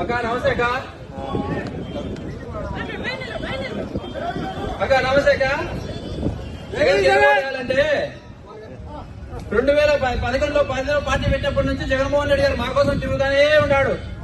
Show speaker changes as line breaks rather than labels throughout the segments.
అక్క నమస్తే అక్క. అక్క నమస్తే అక్క. జగన్ రెండు వేల పదకొండులో పదిలో పార్టీ పెట్టినప్పటి నుంచి జగన్మోహన్ రెడ్డి గారు మా కోసం తిరుగుతానే ఉన్నాడు.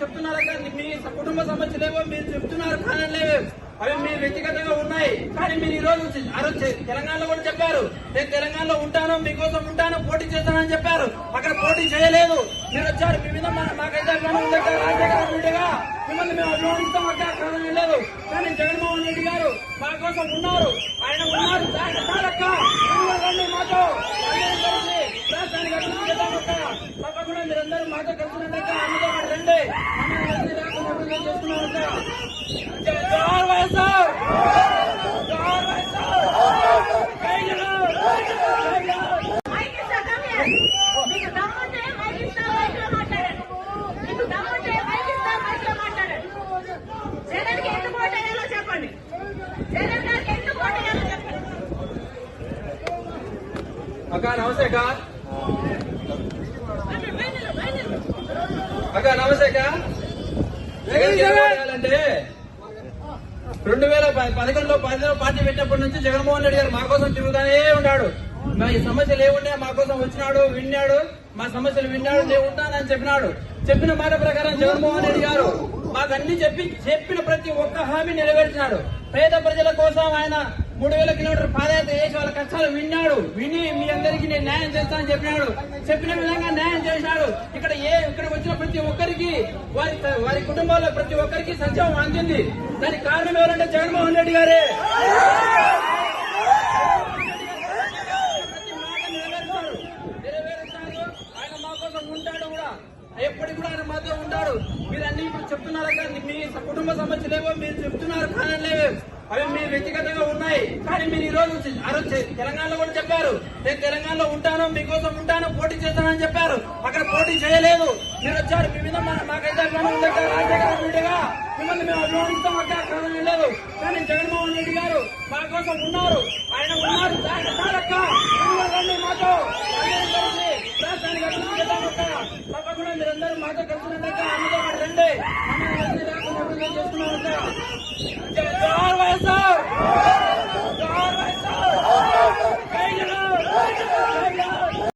చెప్తున్నారు మీ కుటుంబ సమస్యలేవో మీరు చెప్తున్నారు కానీ అవి మీ వ్యక్తిగతంగా ఉన్నాయి. కానీ మీరు ఈ రోజు ఆ రోజు తెలంగాణలో కూడా చెప్పారు. నేను తెలంగాణలో ఉంటాను మీకోసం ఉంటాను పోటీ చేస్తానని చెప్పారు. అక్కడ పోటీ చేయలేదు. మీరు వచ్చారు. మీ మీద మాకైతే అభిమానం ఉంది రాజశేఖర రెడ్డిగా మిమ్మల్ని మేము అభిమానిస్తాం అక్కడ కారణం లేదు. కానీ జగన్మోహన్ రెడ్డి గారు మా కోసం ఉన్నారు. ఆయన ఉన్నారు. మాతో. కలిసి అభివృద్ధి తప్పకుండా మీరందరూ మాతో కలిసినట్లయితే అందులో మరి రండి మమ్మల్ని అభివృద్ధి రాకుండా అక్క నమస్తే ఓటేయాలంటే రెండు వేల పదకొండులో పదిలో పార్టీ పెట్టినప్పటి నుంచి జగన్మోహన్ రెడ్డి గారు మా కోసం తిరుగుతానే ఉన్నాడు. మా ఈ సమస్యలు ఏముండే మా కోసం వచ్చినాడు విన్నాడు మా సమస్యలు విన్నాడు నేను ఉంటానని చెప్పినాడు. చెప్పిన మాట ప్రకారం జగన్మోహన్ రెడ్డి గారు మాకు అన్ని చెప్పి చెప్పిన ప్రతి ఒక్క హామీ నెరవేర్చినాడు. పేద ప్రజల కోసం ఆయన మూడు వేల కిలోమీటర్ పాదయాత్ర చేసి వాళ్ళ కష్టాలు విన్నాడు. విని మీ అందరికీ నేను న్యాయం చేస్తానని చెప్పినాడు. చెప్పిన విధంగా చేసినాడు ఇక్కడ ఏ ఇక్కడ వచ్చిన ప్రతి ఒక్కరికి వారి వారి కుటుంబాల్లో ప్రతి ఒక్కరికి సంక్షేమం అందింది. దానికి కారణం ఎవరంటే జగన్మోహన్ రెడ్డి గారే. ప్రతి ఆయన మా కోసం ఉంటాడు కూడా. ఎప్పటికి కూడా ఆయన మాతో ఉంటాడు. మీరు అన్ని ఇప్పుడు చెప్తున్నారు కానీ మీ కుటుంబ సమస్యలేవో మీరు చెప్తున్నారు కానీ లేవే అవి మీ వ్యక్తిగతంగా ఉన్నాయి కానీ మీరు ఈ రోజు ఆ రోజు తెలంగాణలో కూడా చెప్పారు. నేను తెలంగాణలో ఉంటాను మీకోసం ఉంటాను పోటీ చేస్తానని చెప్పారు. అక్కడ పోటీ చేయలేదు. మీరు వచ్చారు మీ మీద మాకైతే అభిమానం ఉంది రాజశేఖర రెడ్డిగా మిమ్మల్ని మేము అభిమానిస్తాం అక్కడ కారణం లేదు. కానీ జగన్మోహన్ రెడ్డి గారు మా కోసం ఉన్నారు. ఆయన ఉన్నారు. మాతో రాష్ట్రానికి అభివృద్ధి చేద్దామక్క తప్పకుండా మీరందరూ మాతో కలిసినట్లయితే అందులో మరి రండి. మమ్మల్ని